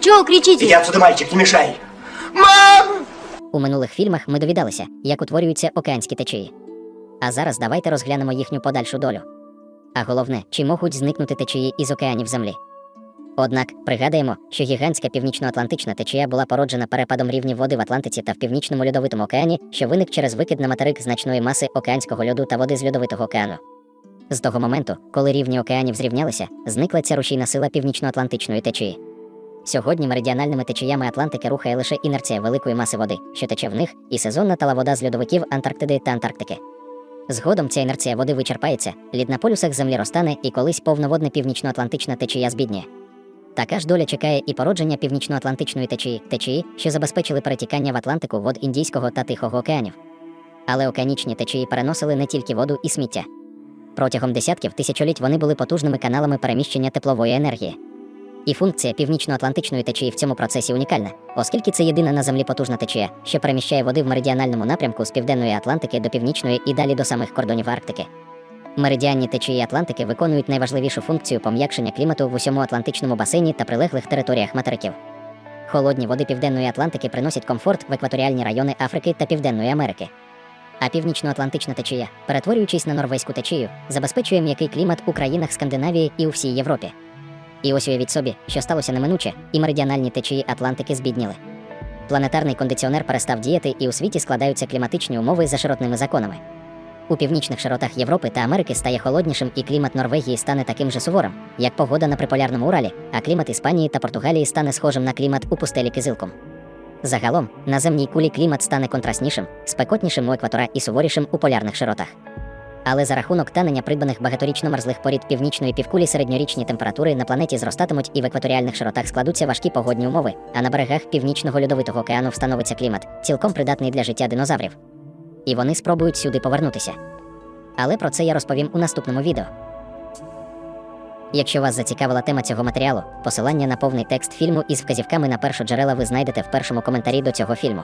Чего кричите? Иди отсюда, мальчик, не мешай. Мам! У минулих фільмах ми довідалися, як утворюються океанські течії. А зараз давайте розглянемо їхню подальшу долю. А головне, чи можуть зникнути течії із океанів Землі. Однак пригадаємо, що гігантська північно-атлантична течія була породжена перепадом рівнів води в Атлантиці та в північному льодовитому океані, що виник через викид на материк значної маси океанського льоду та води з льодовитого океану. З того моменту, коли рівні океанів зрівнялися, зникла ця рушійна сила північно-атлантичної течії. Сьогодні меридіональними течіями Атлантики рухає лише інерція великої маси води, що тече в них, і сезонна тала вода з льодовиків Антарктиди та Антарктики. Згодом ця інерція води вичерпається, лід на полюсах землі розтане і колись повноводна північно-атлантична течія збідніє. Така ж доля чекає і породження північно-атлантичної течії, течії, що забезпечили перетікання в Атлантику вод Індійського та Тихого океанів. Але океанічні течії переносили не тільки воду і сміття. Протягом десятків тисячоліть вони були потужними каналами переміщення теплової енергії. І функція північно-атлантичної течії в цьому процесі унікальна, оскільки це єдина на землі потужна течія, що переміщає води в меридіональному напрямку з південної Атлантики до північної і далі до самих кордонів Арктики. Меридіанні течії Атлантики виконують найважливішу функцію пом'якшення клімату в усьому Атлантичному басейні та прилеглих територіях материків. Холодні води Південної Атлантики приносять комфорт в екваторіальні райони Африки та Південної Америки. А північно-атлантична течія, перетворюючись на норвезьку течію, забезпечує м'який клімат у країнах Скандинавії і у всій Європі. І ось уявіть собі, що сталося неминуче, і меридіональні течії Атлантики збідніли. Планетарний кондиціонер перестав діяти, і у світі складаються кліматичні умови за широтними законами. У північних широтах Європи та Америки стає холоднішим, і клімат Норвегії стане таким же суворим, як погода на приполярному Уралі, а клімат Іспанії та Португалії стане схожим на клімат у пустелі Кизилком. Загалом, на земній кулі клімат стане контрастнішим, спекотнішим у екватора і суворішим у полярних широтах. Але за рахунок танення придбаних багаторічно мерзлих порід північної півкулі середньорічні температури на планеті зростатимуть і в екваторіальних широтах складуться важкі погодні умови, а на берегах північного льодовитого океану встановиться клімат, цілком придатний для життя динозаврів. І вони спробують сюди повернутися. Але про це я розповім у наступному відео. Якщо вас зацікавила тема цього матеріалу, посилання на повний текст фільму із вказівками на першоджерела ви знайдете в першому коментарі до цього фільму.